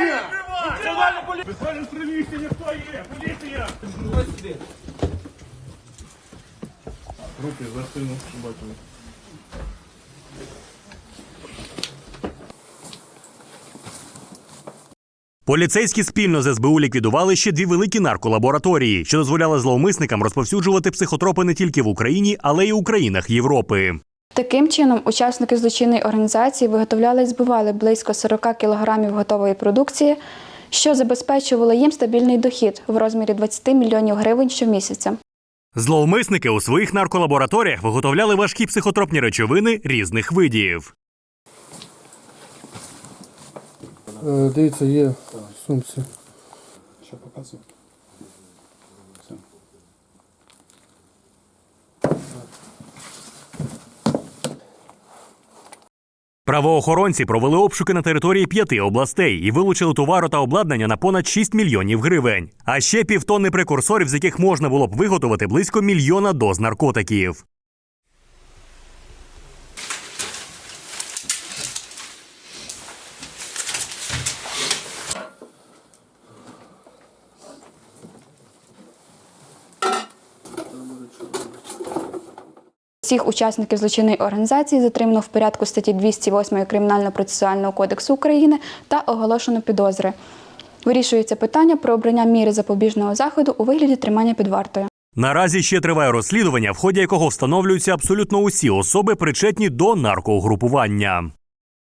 Національна поліція! Безпечно приміщення, хто є? Поліція! Руки за спину, щоб бачили. Поліцейські спільно з СБУ ліквідували ще дві великі нарколабораторії, що дозволяли зловмисникам розповсюджувати психотропи не тільки в Україні, але й у країнах Європи. Таким чином, учасники злочинної організації виготовляли і збивали близько 40 кілограмів готової продукції, що забезпечувало їм стабільний дохід в розмірі 20 мільйонів гривень щомісяця. Зловмисники у своїх нарколабораторіях виготовляли важкі психотропні речовини різних видів. Е, Дивіться, є в сумці. Що показує? Правоохоронці провели обшуки на території п'яти областей і вилучили товару та обладнання на понад 6 мільйонів гривень. А ще півтонни прекурсорів, з яких можна було б виготовити близько мільйона доз наркотиків. Всіх учасників злочинної організації затримано в порядку статті 208 Кримінально-процесуального кодексу України та оголошено підозри. Вирішується питання про обрання міри запобіжного заходу у вигляді тримання під вартою. Наразі ще триває розслідування, в ході якого встановлюються абсолютно усі особи, причетні до наркоугрупування.